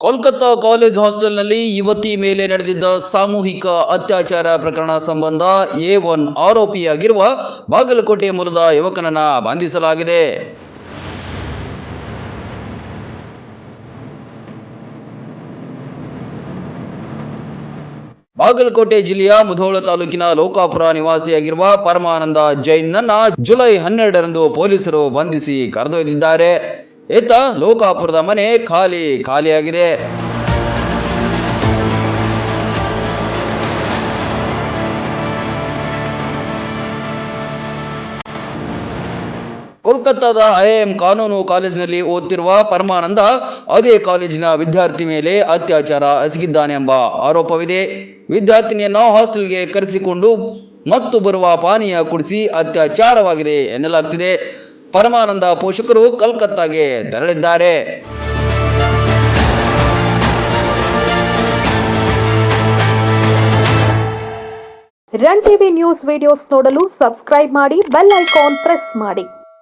Kolkata college ಹಾಸ್ಟೆಲ್ನಲ್ಲಿ ಯುವತಿ ಮೇಲೆ ನಡೆದಿದ್ದ ಸಾಮೂಹಿಕ ಅತ್ಯಾಚಾರ ಪ್ರಕರಣ ಸಂಬಂಧ ಎ ಒನ್ ಆರೋಪಿಯಾಗಿರುವ ಬಾಗಲಕೋಟೆ ಮೂಲದ ಯುವಕನನ್ನ ಬಂಧಿಸಲಾಗಿದೆ. ಬಾಗಲಕೋಟೆ ಜಿಲ್ಲೆಯ ಮುಧೋಳ ತಾಲೂಕಿನ ಲೋಕಾಪುರ ನಿವಾಸಿಯಾಗಿರುವ ಪರಮಾನಂದ ಜೈನ್ನನ್ನ ಜುಲೈ ಹನ್ನೆರಡರಂದು ಪೊಲೀಸರು ಬಂಧಿಸಿ ಕರೆದೊಯ್ದಿದ್ದಾರೆ. ಈತ ಲೋಕಾಪುರದ ಮನೆ ಖಾಲಿ, ಖಾಲಿಯಾಗಿದೆ. ಕೋಲ್ಕತ್ತಾದ ಐಎಂ ಕಾನೂನು ಕಾಲೇಜಿನಲ್ಲಿ ಓದುತ್ತಿರುವ ಪರಮಾನಂದ ಅದೇ ಕಾಲೇಜಿನ ವಿದ್ಯಾರ್ಥಿ ಮೇಲೆ ಅತ್ಯಾಚಾರ ಎಸಗಿದ್ದಾನೆ ಎಂಬ ಆರೋಪವಿದೆ. ವಿದ್ಯಾರ್ಥಿನಿಯನ್ನು ಹಾಸ್ಟೆಲ್ಗೆ ಕರೆಸಿಕೊಂಡು ಮತ್ತು ಬರುವ ಪಾನೀಯ ಕುಡಿಸಿ ಅತ್ಯಾಚಾರವಾಗಿದೆ ಎನ್ನಲಾಗ್ತಿದೆ. ಪರಮಾನಂದ ಪೋಷಕರು ಕಲ್ಕತ್ತಾಗೆ ತೆರಳಿದ್ದಾರೆ. ರನ್ ಟಿವಿ ನ್ಯೂಸ್ ವಿಡಿಯೋಸ್ ನೋಡಲು ಸಬ್ಸ್ಕ್ರೈಬ್ ಮಾಡಿ ಬೆಲ್ ಐಕಾನ್ ಪ್ರೆಸ್ ಮಾಡಿ.